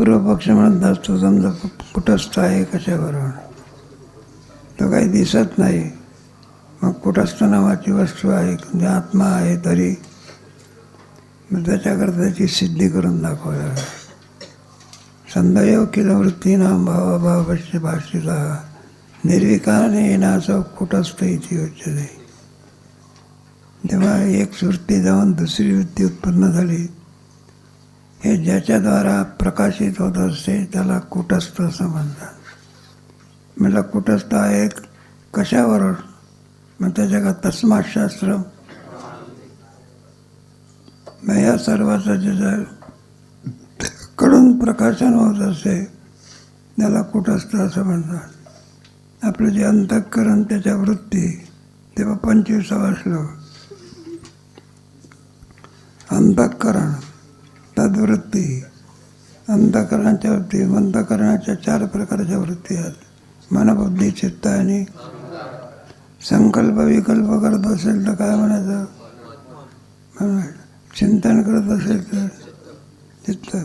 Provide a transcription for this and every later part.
पूर्व पक्ष म्हणत असतो समजा कुटस्थ आहे कशाबरोबर? तो काही दिसत नाही. मग कुठस्थ नावाची वस्तू आहे म्हणजे आत्मा आहे तरी मग त्याच्याकरता त्याची सिद्धी करून दाखवायला लागेल. संदयोग किल वृत्तीनाम भावाभावश्य भाषिता. निर्विकारणे येण्याचं कुटस्थ इथे उच्चते तेव्हा एक वृत्ती जाऊन दुसरी वृत्ती उत्पन्न झाली. हे ज्याच्याद्वारा प्रकाशित होत असते त्याला कुटस्थ असं म्हणतात. म्हटलं कुटस्थ आहे कशावर मग त्याच्या का तस्माशास्त्र मग या सर्वाचं जे कडून प्रकाशन होत असते त्याला कुटस्थ असं म्हणतात. आपलं जे अंतःकरण त्याच्या वृत्ती तेव्हा पंचवीसावं श्लोक. अंतःकरण. तद्वृत्ती अंतकरणाच्या वृत्ती अंतकरणाच्या चार प्रकारच्या वृत्ती आहेत. मनबुद्धी चित्त आणि संकल्प विकल्प करत असेल तर काय म्हणायचं? चिंतन करत असेल तर चित्त.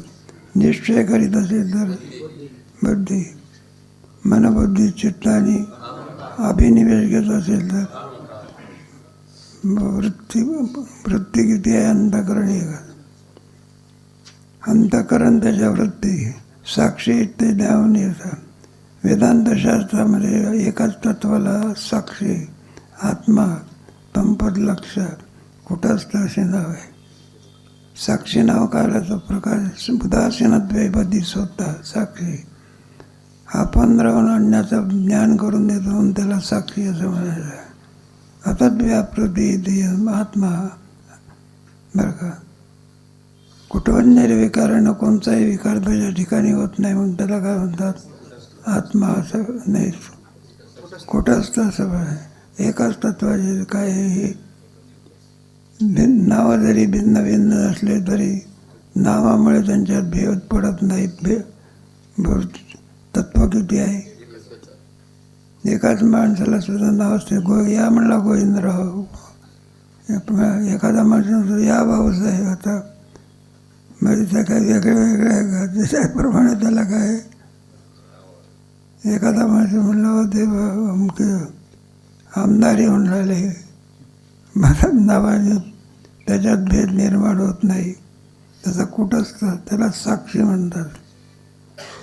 निश्चय करीत असेल तर बुद्धी. मनबुद्धी चित्त आणि अभिनिवेश घेत असेल तर वृत्ती वृत्ती किती आहे? अंतकरण एक. आहे. अंतकरण त्याच्या वृत्ती साक्षी ते द्यावून येतात वेदांतशास्त्रामध्ये एकाच तत्वाला साक्षी आत्मा पंपद लक्ष कुठंच असे नाव आहे. साक्षी नाव कालाचा प्रकार उदासीनत्वे स्वतः साक्षी. आपण राहून आणण्याचं ज्ञान करून देतो म्हणून त्याला साक्षी असं म्हणायचं. आता व्यापृती आत्मा. बरं का? कुठं निर्विकारानं कोणताही विकार त्याच्या ठिकाणी होत नाही म्हणून त्याला काय म्हणतात? आत्मा असं नाही. कुठंच असं आहे. एकाच तत्वाचे काय हे भिन्न नावं जरी भिन्न भिन्न असले तरी नावामुळे त्यांच्यात भेद पडत नाही भे भर- तत्व किती आहे? एकाच माणसाला सुद्धा नाव असते. गो या म्हणला गोविंदराव. एखादा माणूस या या आहे आता. म्हणजे त्या काही वेगळ्या वेगळ्या आहे का? त्याच्याप्रमाणे त्याला काय? एखादा माणूस म्हणला होते अमुके आमदारी होऊन राहिले. मला नावाने त्याच्यात भेद निर्माण होत नाही. त्याचा कुठंच त्याला साक्षी म्हणतात.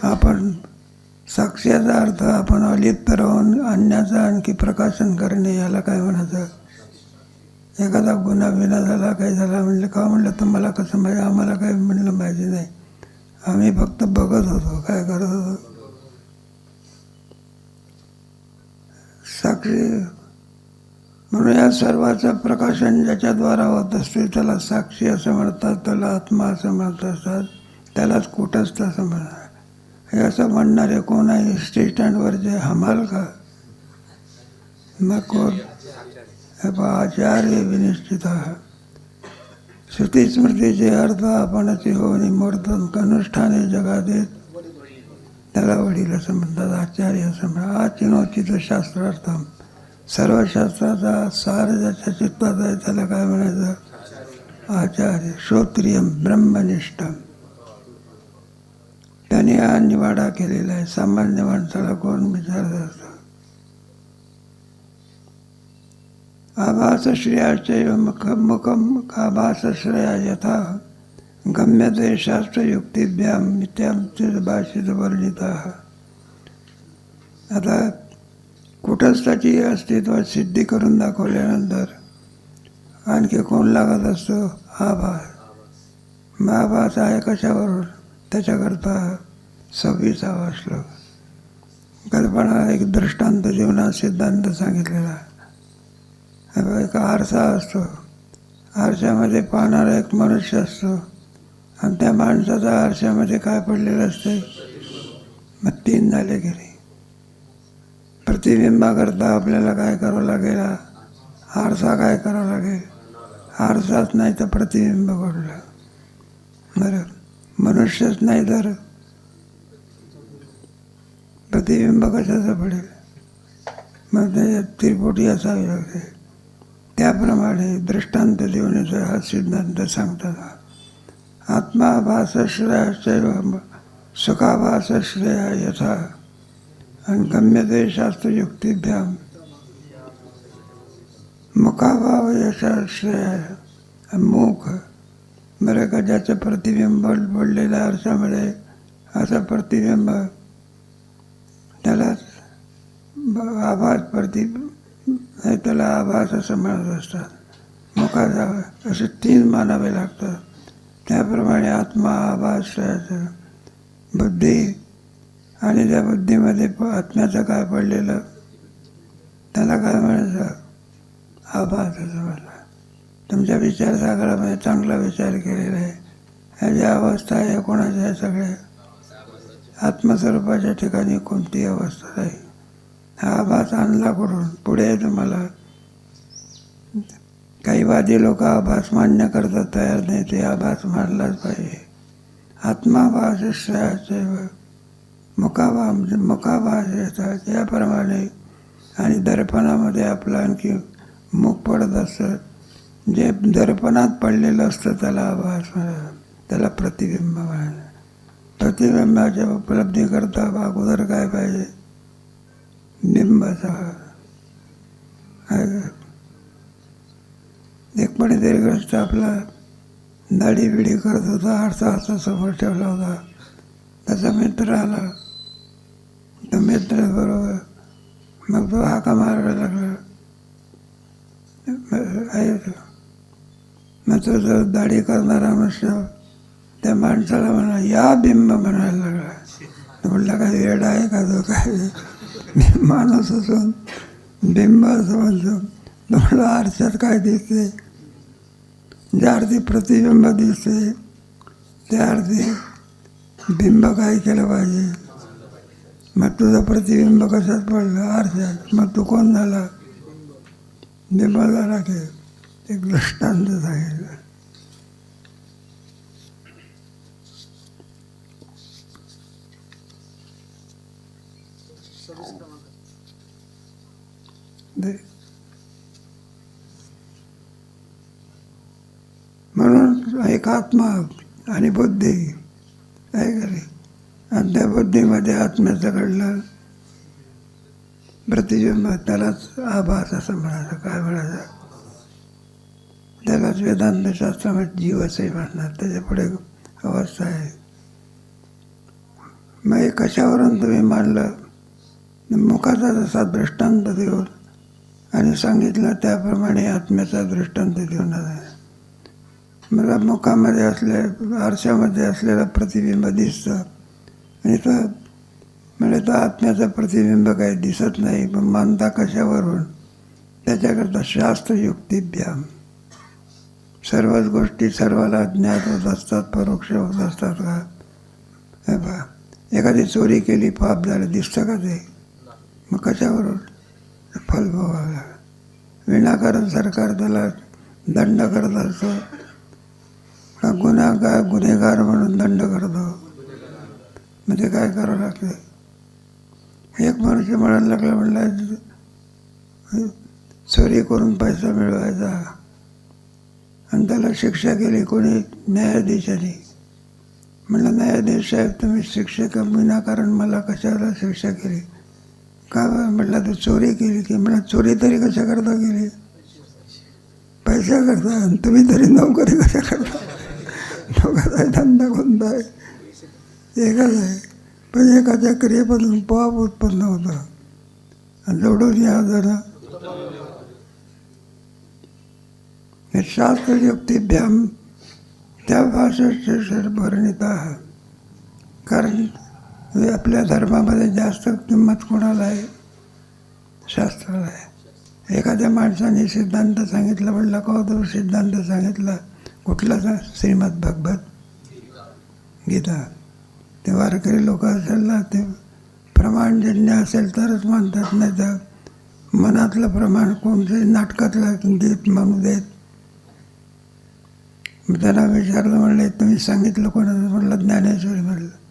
आपण साक्षीचा अर्थ आपण अलिप्त राहून आणण्याचं आणखी प्रकाशन करणे याला काय म्हणायचं? एखादा गुन्हा बिना झाला काही झाला म्हणलं का म्हणलं तुम्हाला कसं माहिती आम्हाला काही म्हणलं माहिती नाही. आम्ही फक्त बघत होतो काय करत होतो. साक्षी म्हणून या सर्वाचं प्रकाशन ज्याच्याद्वारा होत असते त्याला साक्षी असं म्हणतात त्याला आत्मा असं म्हणत असतात त्यालाच कुटस्थ असं म्हणतात. हे असं म्हणणारे कोण आहे? स्टेज स्टँडवरचे हमाल का? मग कोण? आचार्य विनिश्चित। श्रुती स्मृतीचे अर्थ आपणचे होऊन मूर्तन अनुष्ठाने जगा देत त्याला वडील असं म्हणतात आचार्य असं म्हणतात आचिनोचित शास्त्रार्थम। सर्व शास्त्राचा सार ज्याच्या चित्तात आहे त्याला काय म्हणायचं। आचार्य श्रोत्रियम ब्रह्मनिष्ठम। त्याने हा निवाडा केलेला आहे सामान्य माणसाला कोण विचारत असतं? आभासश्रेयाचैव मुख मुखम आभासश्रेया यथा गम्यते शास्त्रयुक्तिभ्यां नित्यां भाषित वर्णिता आता कुटस्थाची अस्तित्वात सिद्धी करून दाखवल्यानंतर आणखी कोण लागत असतो? आभास. महाभास आहे कशावरून? त्याच्याकरता सव्वीसावा श्लोक. कल्पना एक दृष्टांत जीवनात सिद्धांत सांगितलेला आहे. एक आरसा असतो. आरशामध्ये पाहणारा एक मनुष्य असतो. आणि त्या माणसाचा आरशामध्ये काय पडलेलं असते मग तीन झाले गेले प्रतिबिंबाकरता आपल्याला काय करावं लागेल? आरसा काय करावा लागेल? आरसाच नाही तर प्रतिबिंब घडलं बरं. मनुष्यच नाही तर प्रतिबिंब कशाचं पडेल? मग त्याच्यात त्रिपुटी असावी लागते. त्याप्रमाणे दृष्टांत देऊन हा सिद्धांत सांगतात. आत्मा भासश्रयाश्चैव सुखाभास श्रेय यथा आणि गम्यते शास्त्रयुक्तिभ्याम मुखाभाव यशा श्रेय मुख बरं का ज्याचं प्रतिबिंब पडलेलं आरशामध्ये असं प्रतिबिंब त्याला ब- आभास प्रतिबिंब हे त्याला आभास असं म्हणत असतात. मुखाचा असे तीन मानावे लागतात. त्याप्रमाणे आत्मा आभास बुद्धी आणि त्या बुद्धीमध्ये प- आत्म्याचं काय पडलेलं? त्याला काय म्हणायचं? आभास असं म्हणलं तुमच्या विचारसागरामध्ये चांगला विचार केलेला आहे. ह्या ज्या अवस्था आहे कोणाच्या सगळ्या? आत्मस्वरूपाच्या ठिकाणी कोणती अवस्था आहे हा आभास आणला करून. पुढे तुम्हाला काही वादी लोक आभास मान्य करतात तयार नाही. ते आभास मानलाच पाहिजे. आत्माभास श्रेयासेव मुकाभा म्हणजे मुखाभास येतात याप्रमाणे आणि दर्पणामध्ये आपलं आणखी मुख पडत असतं. जे दर्पणात पडलेलं असतं त्याला आभास त्याला प्रतिबिंब म्हणा. प्रतिबिंबाच्या उपलब्धी करता अगोदर काय पाहिजे? निंबाचा एक पण दीर्घस्त आपला दाढी बिडी करत होता आरसा आरसा समोर ठेवला होता. त्याचा मित्र आला. तो मित्र बरोबर मग तो हाका मारायला लागला. आहे मग तो जो दाढी करणारा मनुष्य त्या माणसाला म्हणा या बिंब म्हणायला लागला. तो काय वेळ आहे का तो काय माणूस असून बिंब असं म्हणतो आरशात काय दिसते? ज्या अर्थी प्रतिबिंब दिसते त्या अर्थी बिंब काय केलं पाहिजे? मग तुझं प्रतिबिंब कशात पडलं? आरशात. मग तू कोण झाला? बिंब झाला की एक दृष्टांत सांगितलं. दे. म्हणून एक आत्मा आणि बुद्धी आहे का रे आणि त्या बुद्धीमध्ये आत्म्याचं घडलं प्रतिबिंब त्यालाच आभास असं म्हणायचं काय म्हणायचं त्यालाच वेदांत शास्त्रामध्ये जीव असे म्हणणार त्याच्या पुढे अवस्था आहे मग हे कशावरून तुम्ही मांडलं मुखाचा जसा दृष्टांत देऊन आणि सांगितलं त्याप्रमाणे आत्म्याचा दृष्टांत देऊन आहे मला मुखामध्ये असले आरशामध्ये असलेला प्रतिबिंब दिसतं. आणि तो म्हणजे तो आत्म्याचं प्रतिबिंब काही दिसत नाही पण मानता कशावरून? त्याच्याकरता शास्त्रयुक्तीभ्याम. सर्वच गोष्टी सर्वाला ज्ञात होत असतात परोक्ष होत असतात का? हे एखादी चोरी केली पाप झालं दिसतं का ते? मग कशावरून? फल भोगावं. विनाकारण सरकार त्याला दंड करत असतो. गुन्हा गुन्हागार गुन्हेगार म्हणून दंड करतो. म्हणजे काय करावं लागते? एक मनुष्य म्हणायला लागला म्हणला चोरी करून पैसा मिळवायचा. आणि त्याला शिक्षा केली कोणी? न्यायाधीशाने. म्हणलं न्यायाधीश साहेब तुम्ही शिक्षक विनाकारण मला कशाला शिक्षा केली? का बरं? म्हटलं तू चोरी केली की? म्हटलं चोरी तरी कशा करता केली? पैसा करता. तुम्ही तरी नोकरी कशा करता? दोघाचा धंदा कोणता आहे? एकच आहे. पण एकाच्या क्रियेपासून पाप उत्पन्न होतं. आणि जोडून या जरा. हे शास्त्रयुक्तिभ्याम त्या भाषेचे वर्णित आहे कारण आपल्या धर्मामध्ये जास्त किंमत कोणाला आहे? शास्त्राला आहे. एखाद्या माणसाने सिद्धांत सांगितला म्हणला का सिद्धांत सांगितला. कुठला श्रीमद भगवत गीता. ते वारकरी लोक असेल ना ते प्रमाणजन्य असेल तरच मानतात नाही तर मनातलं प्रमाण कोणते नाटकातलं गीत म्हणू देत. त्यांना विचारलं म्हणलं तुम्ही सांगितलं कोणाचं? म्हणलं ज्ञानेश्वरी. म्हणलं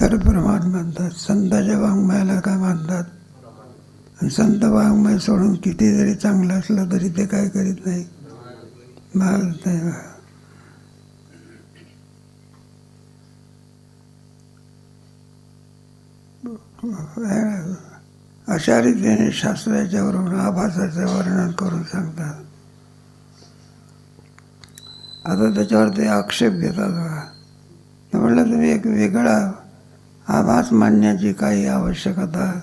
तर प्रमाण मानतात संताच्या वाङ्मयाला काय मानतात. आणि संत वाङ्मय सोडून किती जरी चांगलं असलं तरी ते काय करीत नाही मानत नाही अशा रीतीने शास्त्राच्यावरून आभासाचं वर्णन करून सांगतात. आता त्याच्यावर ते आक्षेप घेतात बघा. तर म्हटलं तुम्ही एक वेगळा आभास मांडण्याची काही आवश्यकता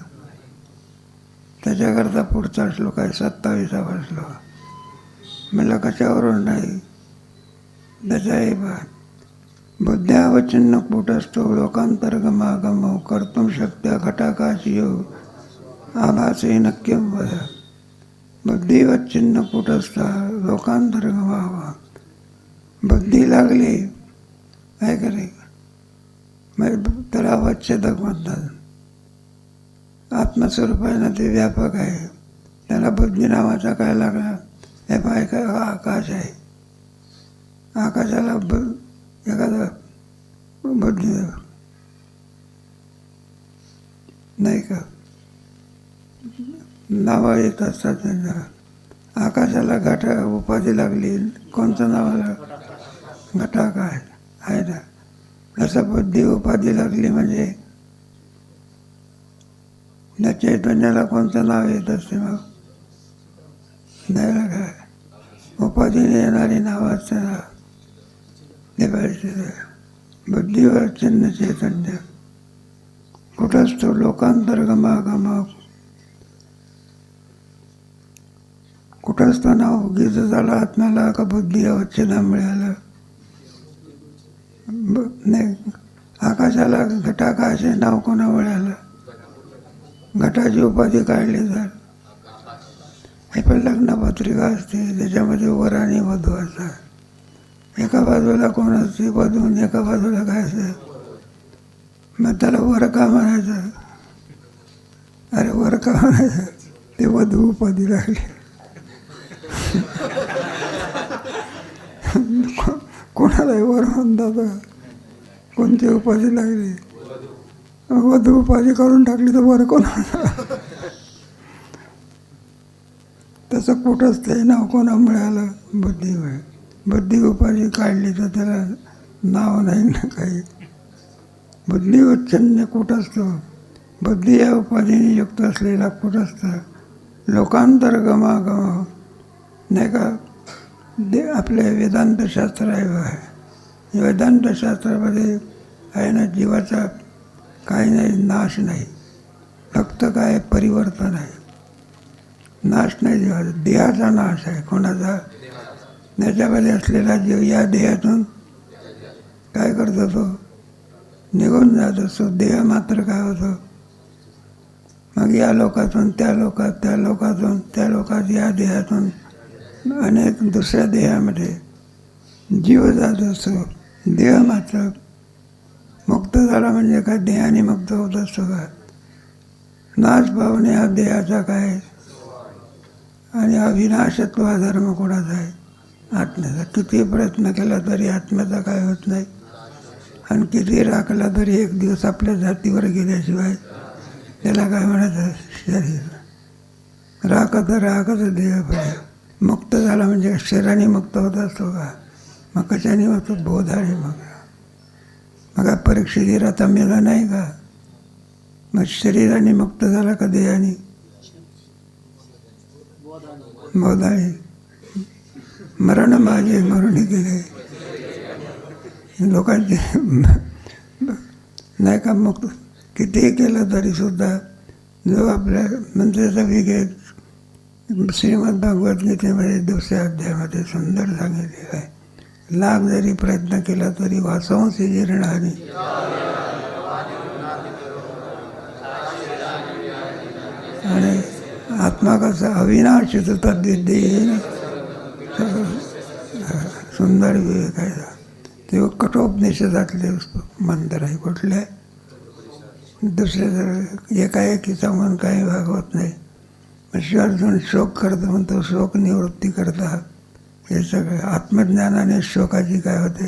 त्याच्याकरता पुढचा श्लोक आहे सत्तावीसावा श्लोक म्हणलं कशावरून नाही त्याच्या हे पहा बुद्ध्यावचिन्न कूटस्थो लोकांतर्गमागमो कर्तुम शक्त्या घटाकाशियो आभासे नक्यम वद बुद्धिवच्चिन्न कूटस्था लोकांतर्गमावा बुद्धी लागली, काय करे? मग त्याला अवच्छेदक म्हणतात. आत्मस्वरूपानं ते व्यापक आहे. त्याला बुद्धी नावाचा काय लागला? हे पाय काय आकाश आहे. आकाशाला बु एखादा बुद्धी नाही का? नावं येत असतात त्यांना. आकाशाला घाटा उपाधी लागली. कोणतं नावाला घटा काय आहे ना? जसं बुद्धी उपाधी लागली म्हणजे. या चैतन्याला कोणतं नाव येत असते मग? नाही काय? उपाधीने येणारी नाव असते ना. ते पाहिजे. बुद्धीवर चिन्ह चैतन्य. कुठंच तो लोकांतर गमा कुठंच तो नाव गीत झाला आत्म्याला का बुद्धी अवच्छेदा मिळालं? ब- नाही आकाशाला घटाकाशे नाव कोणा मिळालं घटाची उपाधी काढली तर हे पण लग्नपत्रिका असते त्याच्यामध्ये वर आणि वधू असतात. एका बाजूला कोण असते वधून एका बाजूला काय असते? मग त्याला वर का म्हणायचं? अरे वर का म्हणायचं? ते वधू उपाधी लागली को- कोणालाही वर म्हणतात कोणती उपाधी लागली? वध उपाधी करून टाकली तर वर कोण त्याचं कुठंच ते नाव कोणा मिळालं? बुद्धीमुळे बुद्धी उपाधी काढली तर त्याला नाव नाही ना काही. बुद्धी उच्चन्य कुठं असतो? बुद्धी या उपाधीने युक्त असलेला कुठ असतं? लोकांतर गमागम. नाही का? दे आपले वेदांतशास्त्र आहे वेदांतशास्त्रामध्ये आहे ना जीवाचा काही नाही नाश नाही. फक्त काय परिवर्तन आहे. नाश नाही जीवाचा देहाचा नाश आहे. कोणाचा? त्याच्यामध्ये असलेला जीव या देहातून काय करतो तो? निघून जात. असतो देह मात्र काय होतो? मग या लोकातून त्या लोकात त्या लोकातून त्या लोकात या देहातून अनेक दुसऱ्या देहामध्ये जीव जात असतो देह मात्र मुक्त झाला म्हणजे काय देहाने मुक्त होत असतो का? नाश पावणे हा देहाचा काय? आणि अविनाशत्व हा धर्म कोणाचा आहे? आत्म्याचा. किती प्रयत्न केला तरी आत्म्याचा काय होत नाही. आणि किती राखला तरी एक दिवस आपल्या जातीवर गेल्याशिवाय त्याला काय म्हणायचं? शरीर. राखत राखत देह पाहिजे मुक्त झाला म्हणजे शरीराने मुक्त होत असतो का? मग कशाने होतो? बोधाने मग. मग परीक्षेत आता मेला नाही का? मग शरीराने मुक्त झाला का देहाने? बोधाने. मरण माझे मरणी गेले. लोकांचे नाही का मुक्त? कितीही केलं तरी सुद्धा जो आपल्या मंत्र्याचा विघेत श्रीमद भगवद्गीतेमध्ये दुसऱ्या अध्यायामध्ये सुंदर सांगितलेलं आहे लाख जरी प्रयत्न केला तरी वाचवंशी जीर्णाने आणि आत्मा कसा अविनाशी तद्विद्येन सुंदर विवेक आहे ते कठोपनिषदातले मंत्र आहे कुठले दुसरे जर एकाएकीचा मन काही, भागवत नाही। अशी अर्जुन शोक करत म्हणतो शोक निवृत्ती करता हे सगळे आत्मज्ञानाने शोकाची काय होते?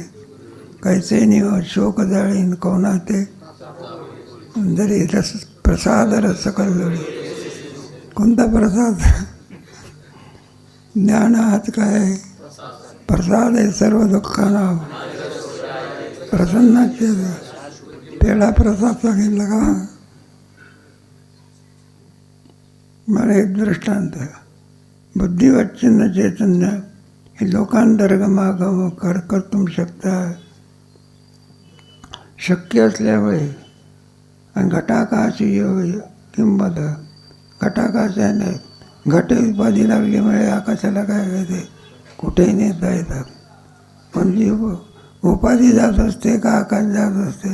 कैसे निव हो, शोक जाळीन कोणा ते जरी रस प्रसाद रस कळलोळी कोणता प्रसाद? ज्ञान हात काय? प्रसाद आहे सर्व दुःखाना प्रसन्नाचे पेढा प्रसाद सांगितलं का? मला एक दृष्टांत. बुद्धिवच्चिन्न चैतन्य हे लोकांतर्गमागम कर कर्तुम शकता. शक्य असल्यामुळे आणि घटाकाची किंमत घटाकाशाने घट उपाधी लागल्यामुळे आकाशाला काय ते कुठेही नेता येतात. पण जी उपाधी जात असते का आकाश जात असते?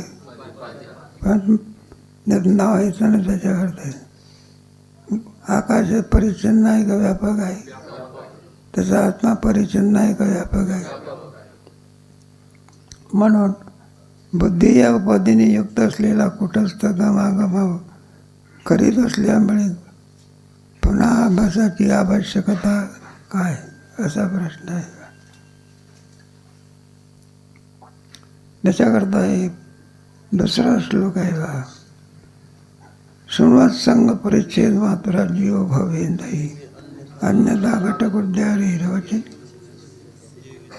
पण नाव येतं ना त्याच्यावर ते आकाश परिच्छिन्न आहे का व्यापक आहे? त्याचा आत्मा परिच्छिन्न आहे का व्यापक आहे? म्हणून बुद्धी या उपाधीने युक्त असलेला कुठस्थ गमागमाव हो, करीत असल्यामुळे पुन्हा अभ्यासाची आवश्यकता काय? असा प्रश्न आहे. त्याच्याकरता एक दुसरा श्लोक आहे बा संघ परिच्छेद मात्रा जीव भवे नाही अन्यथा घटकुड्यारी रवचे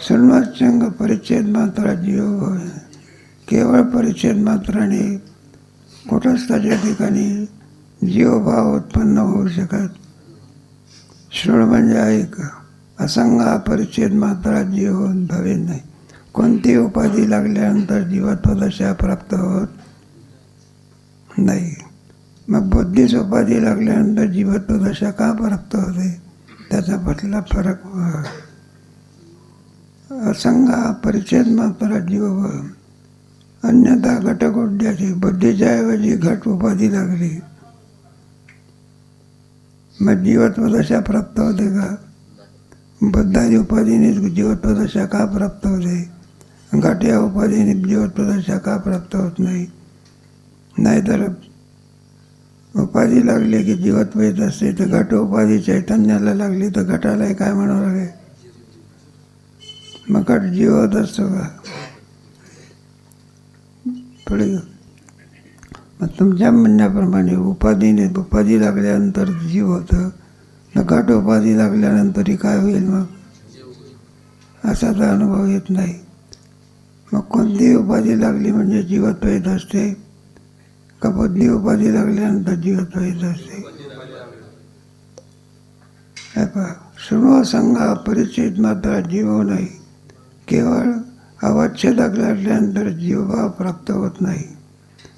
शृण्वत संघ परिच्छेद मात्रा जीव भवे केवळ परिच्छेद मात्राने कुटस्थाच्या ठिकाणी जीवभाव उत्पन्न होऊ शकत. श्रवण म्हणजे ऐक असंग हा परिच्छेद मात्रा जीव भवे नाही कोणती उपाधी लागल्यानंतर जीवत्वदशा प्राप्त होत नाही. मग बुद्धीच उपाधी लागल्यानंतर जीवत्व दशा का प्राप्त होते? त्याचा पटला फरक असंग परिच्छेद मात्र जीव अन्यथा घटकोड्याची बुद्धीच्या ऐवजी घट उपाधी लागली. मग जीवत्व दशा प्राप्त होते का? बुद्धादी उपाधीने जीवत्व दशा का प्राप्त होते? घट या उपाधीने जीवत्व दशा का प्राप्त होत नाही? नाहीतर उपाधी लागली की जीवत्व येत असते तर घट उपाधी चैतन्याला लागली तर घटालाही काय म्हणावं लागेल? मग घट जीव असतो का? पुढे मग तुमच्या म्हणण्याप्रमाणे उपाधीने उपाधी लागल्यानंतर जीव होतं न घट उपाधी लागल्यानंतरही काय होईल मग? असा तर अनुभव येत नाही. मग कोणतीही उपाधी लागली म्हणजे जीवत्व येत असते? का उपाधी लागल्यानंतर जीवत्व येत असते सर्व संघा परिचित मात्र जीव नाही. केवळ अवच्छेदक लागल्यानंतर जीवभाव प्राप्त होत नाही.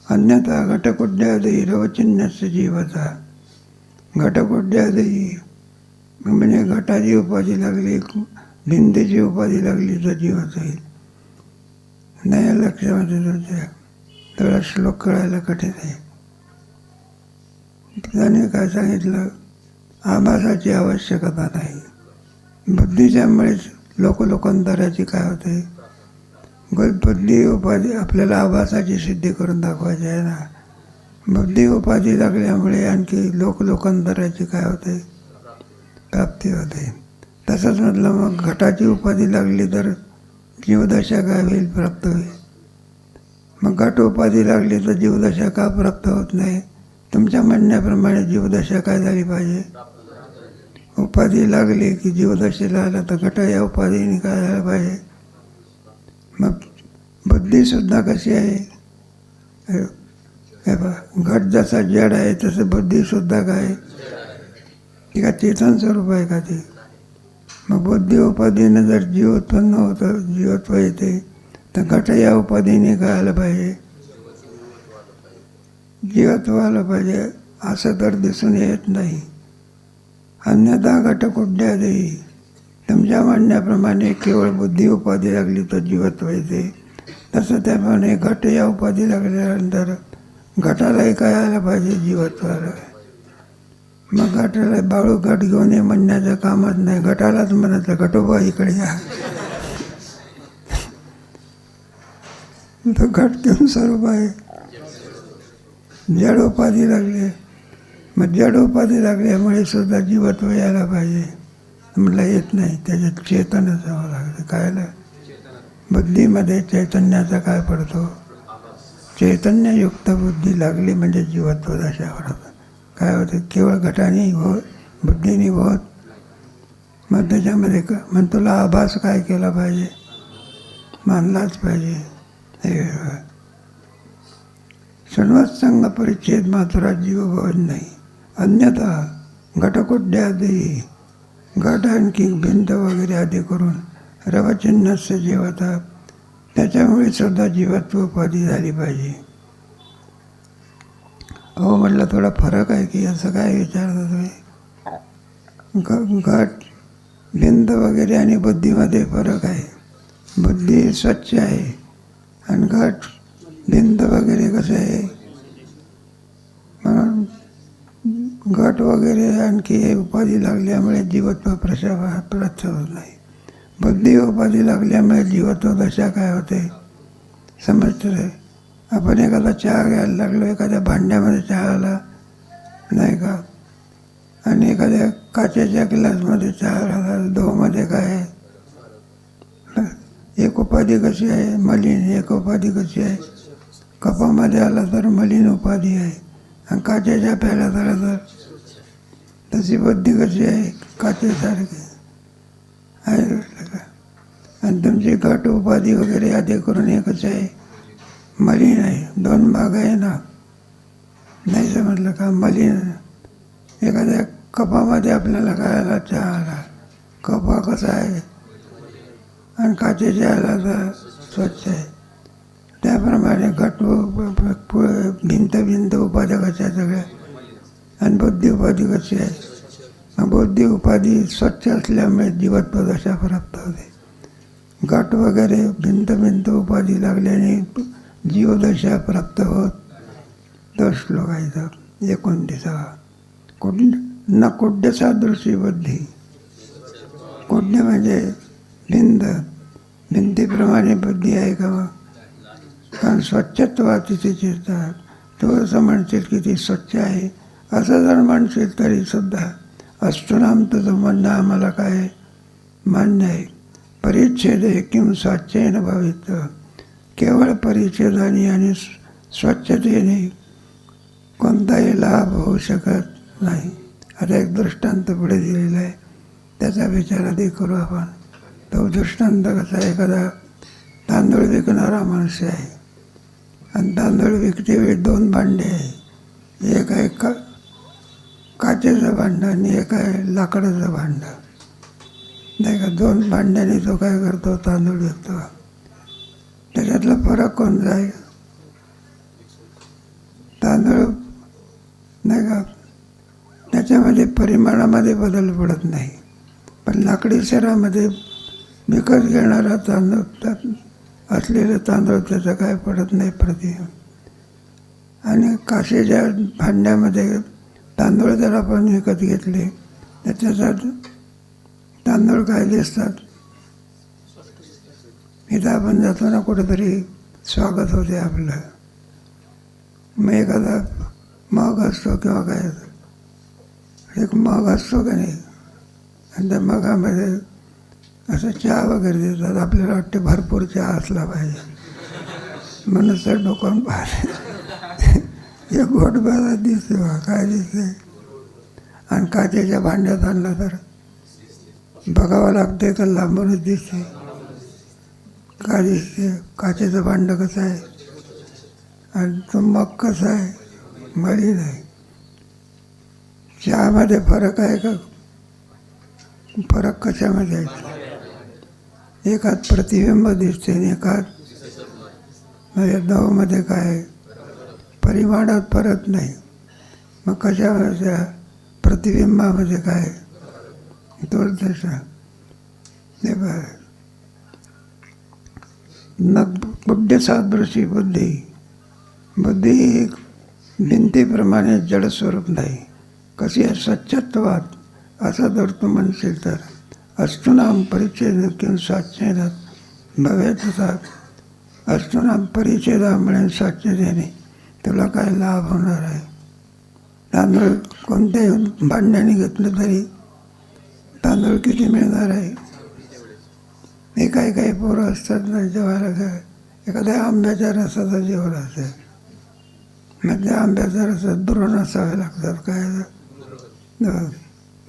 अन्यथा घटकुड्यादही रवचिन्हस्य जीवता घटकुड्यादही म्हणजे घटाची उपाधी लागली भिंतीची उपाधी लागली तर जीवच होईल नाही लक्षामध्ये तुमच्या तेवढा श्लोक कळायला कठीण आहे. त्याने काय सांगितलं? आभासाची आवश्यकता नाही. बुद्धीच्यामुळेच लोकलोकांतराची काय होते? बुद्धी उपाधी आपल्याला आभासाची सिद्धी करून दाखवायची आहे ना? बुद्धी उपाधी लागल्यामुळे आणखी लोकलोकांतराची काय होते? प्राप्ती होते. तसंच म्हटलं मग घटाची उपाधी लागली तर जीवदशा काय होईल? प्राप्त होईल. मग घट उपाधी लागली तर जीवदशा का प्राप्त होत नाही? तुमच्या म्हणण्याप्रमाणे जीवदशा काय झाली पाहिजे? उपाधी लागली की जीवदशेला आला तर घट या उपाधीने काय झालं पाहिजे. मग बुद्धीसुद्धा कशी आहे? हे- बघा घट जसा जड आहे तसं बुद्धीसुद्धा काय? ती का चेतन स्वरूप आहे का ती? मग बुद्धी उपाधीनं जर जीव उत्पन्न होतं जीवत्व येते तर घट या उपाधीने कळायला पाहिजे. जीवत्व आलं पाहिजे असं तर दिसून येत नाही. अन्यथा घटकुड्या देई? तुमच्या म्हणण्याप्रमाणे केवळ बुद्धी उपाधी लागली तर जीवत्व येते तसं त्याप्रमाणे घट या उपाधी लागल्यानंतर घटालाही कळायला पाहिजे जीवत्वाला मग घटाला बाळू घट घेऊन ये म्हणण्याचं कामच नाही. घटालाच म्हणायचं घटोबा इकडे या. तो घट घेऊन स्वरूप आहे जड उपाधी लागली. मग जड उपाधी लागल्यामुळे सुद्धा जीवत्व यायला पाहिजे. म्हटलं येत नाही. त्याच्यात चेतनच जावं लागतं कायला? बुद्धीमध्ये चैतन्याचा काय पडतो? चैतन्ययुक्त बुद्धी लागली म्हणजे जीवत्व दशावर होतं. काय होतं? केवळ घटाने होत बुद्धीने होत. मग त्याच्यामध्ये का मग तुला आभास काय केला पाहिजे? मानलाच पाहिजे. हे संघ परिच्छेद मात्र जीवभवन नाही. अन्यथा घटकुड्यादी घट आणखी भिंत वगैरे आदी करून रवचिन्हस्य जीवता त्याच्यामुळे सुद्धा जीवत्व उपाधी झाली पाहिजे. अहो म्हटलं थोडा फरक आहे की असं काय विचारता तुम्ही? घट भिंत वगैरे आणि बुद्धीमध्ये फरक आहे. बुद्धी स्वच्छ आहे. आणि घट भिंत वगैरे कसं आहे? म्हणून घट वगैरे आणखी हे उपाधी लागल्यामुळे जीवत्व प्रशा प्राप्त होत नाही. बुद्धी उपाधी लागल्यामुळे जीवत्व दशा काय होते? समजतं रे आपण एखादा चहा घ्यायला लागलो एखाद्या भांड्यामध्ये चहा आला नाही का? आणि एखाद्या काचेच्या ग्लासमध्ये चहा घाला दोमध्ये काय आहे? एक उपाधी कशी आहे? मलिन एक उपाधी कशी आहे? कपामध्ये आला तर मलिन उपाधी आहे. आणि काचेच्या प्यायला झाला तर तशी बुद्धी कशी आहे? काचेसारखी. आहे का? आणि तुमची घट उपाधी वगैरे आधी करून हे कसं आहे? मलिन आहे. दोन भाग आहे ना? नाही समजलं का? मलिन. एखाद्या कपामध्ये आपल्याला खायला चहा आला कपा कसा आहे? आणि काचेच्या आला स्वच्छ आहे. त्याप्रमाणे घट भिंत भिंत उपाध्या कशा सगळ्या? आणि बुद्धी उपाधी कशी आहे? बुद्धी उपाधी स्वच्छ असल्यामुळे जीवत्व कशा प्राप्त होते. घट वगैरे भिंत भिंत उपाधी लागल्याने जीवदशा प्राप्त होत. तो श्लोक आहे इथं एकोणतीसावा. कुड न कुड्य सादृशी बुद्धी. कुड्य म्हणजे लिंद भिंतीप्रमाणे बुद्धी आहे का? कारण स्वच्छत्वाची तिथे चिरतात तो असं म्हणशील की ती स्वच्छ आहे. असं जर म्हणशील तरी सुद्धा अष्टनाम तुझं म्हणणं आम्हाला काय मान्य आहे? परिच्छेद किंवा स्वच्छेन भवित्व केवळ परिच्छेदाने आणि स्वच्छतेने कोणताही लाभ होऊ शकत नाही. आता एक दृष्टांत पुढे दिलेला आहे. त्याचा विचार आधी करू आपण. तो दृष्टांत कसा एखादा तांदूळ विकणारा माणूस आहे. आणि तांदूळ विकते वेळी दोन भांडे आहे. एक आहे का काचेचं भांडं आणि एक आहे लाकडाचं भांडं. नाही का दोन भांड्याने तो काय करतो तांदूळ विकतो. त्याच्यातला फरक कोणता आहे तांदूळ नाही का त्याच्यामध्ये परिमाणामध्ये बदल पडत नाही. पण लाकडी शहरामध्ये विकत घेणारा तांदूळ त्यात असलेले तांदूळ त्याचं काय पडत नाही प्रति. आणि काशीच्या भांड्यामध्ये तांदूळ जर आपण विकत घेतले तर त्याच्यात तांदूळ काय दिसतात इथं आपण जातो ना कुठेतरी स्वागत होते आपलं. मग एखादा मग असतो किंवा काय. एक मग असतो का नाही? आणि त्या मगामध्ये असं चहा वगैरे देतात. आपल्याला वाटते भरपूर चहा असला पाहिजे. म्हणून सर डोकं पाहते एक गोट बाजार दिसते बा काय दिसते आणि काचेच्या भांड्यात आणलं तर? बघावं लागते तर लांबूनच दिसते काय दिसते काचेचं भांडं कसं आहे? आणि तो मग कसं आहे? मळी नाही चहामध्ये फरक आहे का? फरक कशामध्ये आहे? एकात प्रतिबिंब दिसते आणि एकात म्हणजे दवामध्ये काय परिमाणात परत नाही. मग कशामध्ये प्रतिबिंबामध्ये काय? तोच दशा ते बघ. बुद्ध सादृशी बुद्धी. बुद्धी एक भिंतीप्रमाणे जडस्वरूप नाही. कशी आहे? स्वच्छत्वात असं जर तू म्हणशील तर. अस्तुनाम परिच्छेद किंवा भवे भवेत अस्तुनाम परिच्छेदामुळे देणे तुला काय लाभ होणार आहे? तांदूळ कोणत्याही भांड्याने घेतलं तरी तांदूळ किती मिळणार आहे? हे काही काही पोरं असतात ना जेवायला एखाद्या आंब्याच्या रसाचा जेवण असेल. मग त्या आंब्याच्या रसात दुरून असावे लागतात काय?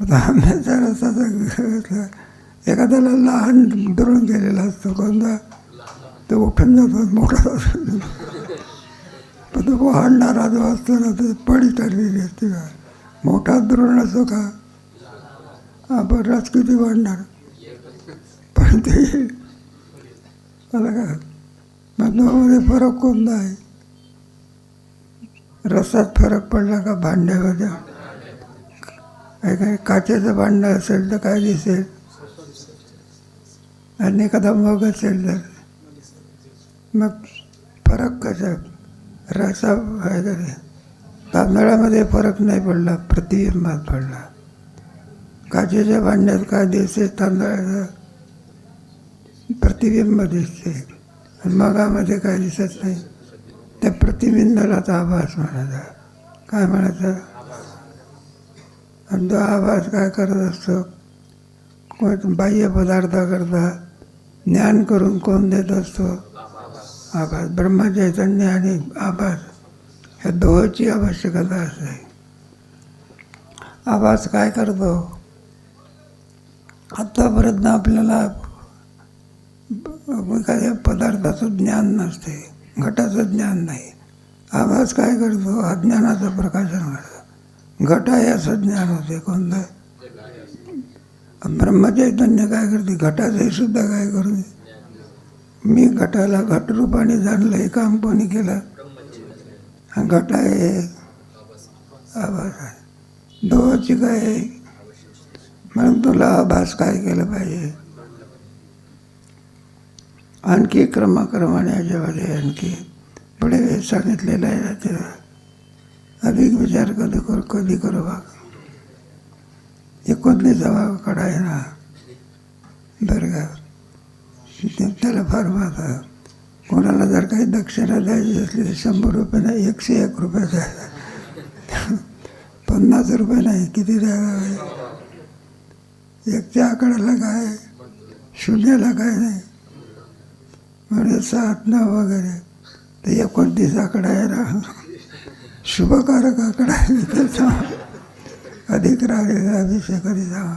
आता आंब्याच्या रसाचा एखाद्याला लहान दुरून गेलेला असतो. कोणता? तो उठून जातो मोठा पण तो वाढणारा जो असतो ना ते पडी ठरलेली असते का? मोठा द्रोण असो का? आपण रस किती वाढणार? पण ते मला का? मग दोघांमध्ये फरक कोणता आहे? रसात फरक पडला का भांड्यामध्ये? काय काय काचेचं भांडं असेल तर काय दिसेल? आणि एखादा मग असेल तर? मग फरक कसा? रसा वगैरे. तांदळामध्ये फरक नाही पडला प्रतिबिंबात पडला. काचेच्या भांड्यात काय दिसते तांदळाचं प्रतिबिंब दिसते. मगामध्ये काय दिसत नाही? त्या प्रतिबिंबालाच आभास म्हणायचा. काय म्हणायचं? आणि तो आभास काय करत असतो? कोण बाह्य पदार्थाकरता ज्ञान करून कोण देत असतो? आभास. ब्रह्मचैतन्य आणि आभास. ह्या दोहोची आवश्यकता असते. आभास काय करतो? आत्तापर्यंत आपल्याला एखाद्या पदार्थाचं ज्ञान नसते. घटाचं ज्ञान नाही. आभास काय करतो? अज्ञानाचं प्रकाशन करतो. घट आहे असं ज्ञान होते कोणतं ब्रह्मचैतन्य काय करते? घटाचंही सुद्धा काय करते? मी घटाला घटरूपाने जाणलं हे काम कोणी केलं? घट आहे. आभास आहे. दोघांची काय आहे? म्हणून तुला आभास काय केलं पाहिजे? आणखी क्रमाक्रमाने याच्यामध्ये आणखी पुढे सांगितलेलं आहे ते अधिक विचार कधी करू कधी करू बघ एकोणतीसावा कडा आहे ना दर्गा का ते- त्याला फार महत्त्व कोणाला जर काही दक्षिणा द्यायची असली तर शंभर रुपये नाही एकशे एक रुपये द्यायला पन्नास रुपये नाही किती द्यायला एकच्या आकड्याला काय? शून्याला काय नाही. म्हणजे सात नऊ वगैरे. ते एकोणतीस आकडा आहे ना. शुभकारक आकडा आहे. त्याचा अधिक राग अभिषेक कधी जावा